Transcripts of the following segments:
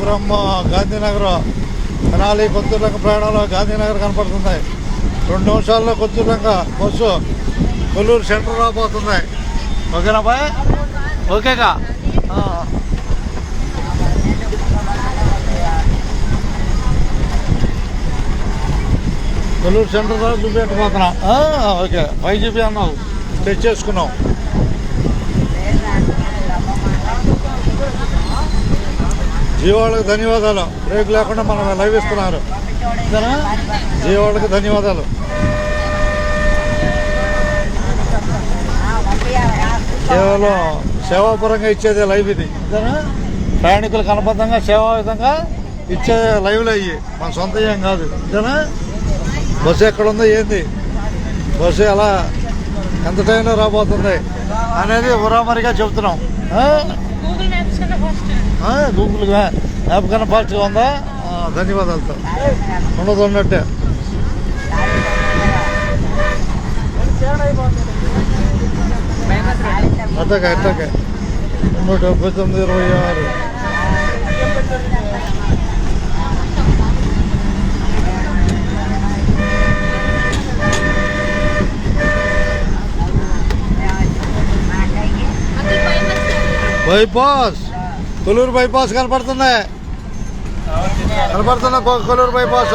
From Gandhinagar. Tenali Kotturulanka ప్రయాణంలో గాంధీనగర్ కనపడుతుంది రెండు నిమిషాల్లో కొత్తూరులంక బస్సు కొల్లూరు సెంటర్ రాబోతుంది ఓకేనా బాయ్? ఓకేగా? కొల్లూరు సెంటర్ దాకా చూపెట్టబోతున్నా ఓకే. ఫైవ్ జీబీ అన్నావు. తెచ్చేసుకున్నావు. జియో వాళ్ళకి ధన్యవాదాలు. బ్రేక్ లేకుండా మనం లైవ్ ఇస్తున్నారు అంతేనా? వాళ్ళకి ధన్యవాదాలు. కేవలం సేవాపరంగా ఇచ్చేదే లైవ్ ఇది. ప్రయాణికులు కనబద్ధంగా సేవా విధంగా ఇచ్చే లైవ్లు అయ్యి మన సొంత ఏం కాదు. ఇదేనా బస్సు ఎక్కడ ఉందో ఏంది? బస్సు ఎలా ఎంత టైంలో రాబోతుంది? అనేది ఉరామరిగా చెబుతున్నాం. గూగుల్ మ్యాప్స్ కన్నా ఫస్ట్ ఆ, గూగుల్ గా- యాప్ కన్నా ఫాస్ట్గా ఉందా ఆ, ధన్యవాదాలతో ఉండదు ఉన్నట్టే అట్టగా అట్టగా నూట డెబ్బై తొమ్మిది ఇరవై ఆరు బైపాస్ కొల్లూరు బైపాస్ కనపడుతుంది కనపడుతున్న కొ- కొల్లూరు బైపాస్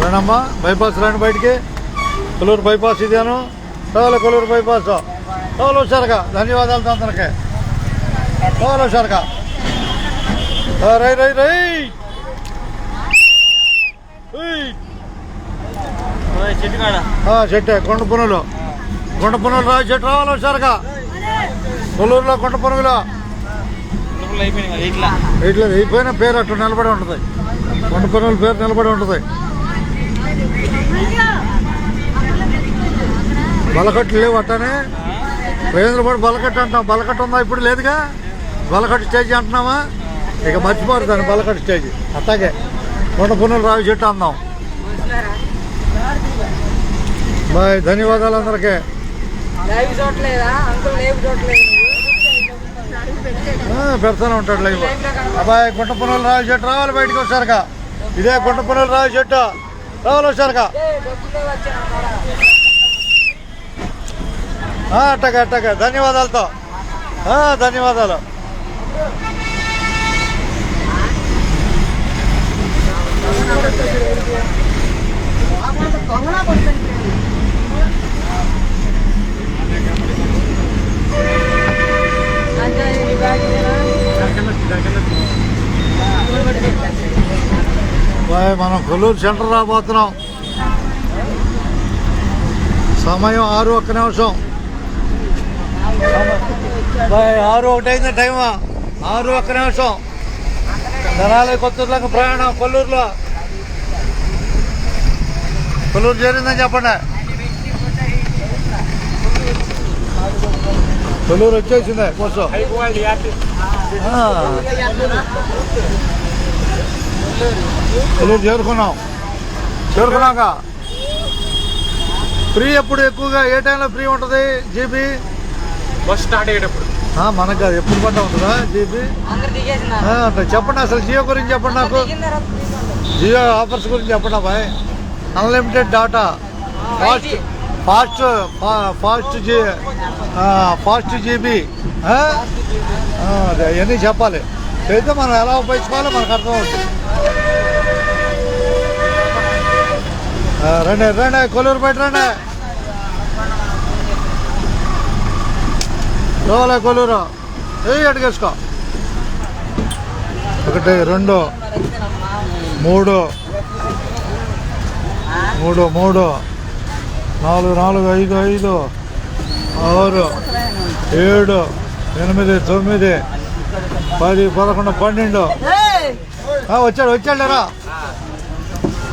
రండమ్మా బైపాస్ రండి బయటికి కొల్లూరు బైపాస్ ఇదేను రావాలి కొల్లూరు బైపాస్ రావాలి వచ్చారుగా ధన్యవాదాలు తనకి వచ్చారుగా రై రై రై ఏయ్. చెట్టుకాడ ఆ, చెట్టే కొండ పునులు. కొండ పునులు రా చెట్టు రావాలి వచ్చారుగా కొల్లూరులో కొండ పునుగులో. ఇట్లా. అయిపోయిన పేరు అట్లా నిలబడి ఉంటుంది. కొండ పునుల పేరు నిలబడి ఉంటుంది. బలకట్టు లేవు అట్టనే. వేంద్రపాడు బలకట్టు అంటున్నాం బలకట్టు ఉందా ఇప్పుడు లేదుగా? బలకట్టు స్టేజ్ అంటున్నావా? ఇక మర్చిపోరు దాన్ని బలకట్టు స్టేజ్. అట్టాగే కొండ పునులు రావి చెట్టు అందాం. బాయ్ ధన్యవాదాలు అందరికీ పెడతానే ఉంటాడు లైవ్. అబ్బాయి గుంట పునులు రావి చెట్టు రావాలి బయటకు వచ్చారుగా ఇదే గుంట పునులు రావి చెట్టు. రావాలి వచ్చారుగా అట్టగా అట్టగా. ధన్యవాదాలతో. ధన్యవాదాలు. మనం కొల్లూరు సెంటర్ రాబోతున్నాం. సమయం ఆరు ఒక్క నిమిషం. ఆరు ఒకటి అయింది టైం ఆరు ఒక్క నిమిషం. ధనాలి కొత్తూరులోకి ప్రయాణం కొల్లూరులో. కొల్లూరు చేరిందని చెప్పండి. కొల్లూరు వచ్చేసింది కోసం కొల్లూరు చేరుకున్నాం. చేరుకున్నాక ఫ్రీ ఎప్పుడు ఎక్కువగా? ఏ టైంలో ఫ్రీ ఉంటుంది జీబీ బస్ స్టార్ట్ అయ్యేటప్పుడు. మనకు కాదు ఎప్పుడు పడ్డా ఉంటుందా అంటే చెప్పండి అసలు జియో గురించి చెప్పండి నాకు. జియో ఆఫర్స్ గురించి చెప్పండి bye unlimited data fast fast fast G fast GB అదే అవన్నీ చెప్పాలి. అయితే మనం ఎలా ఉపయోగించుకోవాలో మనకు అర్థమవుతుంది. రండి రండి కొల్లూరు బయట రండి. రావాలే కొల్లూరు. ఏ అడిగేసుకో ఒకటి రెండు మూడు మూడు మూడు నాలుగు నాలుగు ఐదు ఐదు ఆరు ఏడు ఎనిమిది తొమ్మిది పది పదకొండు పన్నెండు. వచ్చాడు వచ్చాడు రా.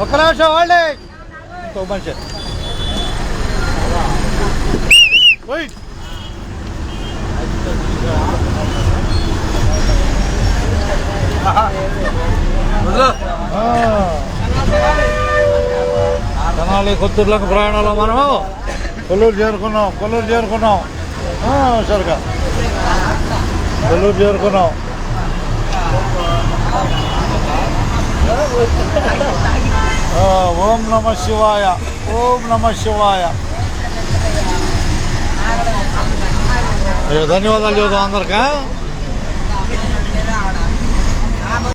ఒక్క నిమిషం వాళ్ళే ఇంకో మనిషి. తెనాలి కొత్తూరులోకి ప్రయాణంలో మనము. కొల్లూరు చేరుకున్నాం కొల్లూరు చేరుకున్నాం. సరిగా. కొల్లూరు చేరుకున్నాం. ఓం నమ శివాయ ఓం నమ శివాయ. ధన్యవాదాలు చూద్దాం అందరికీ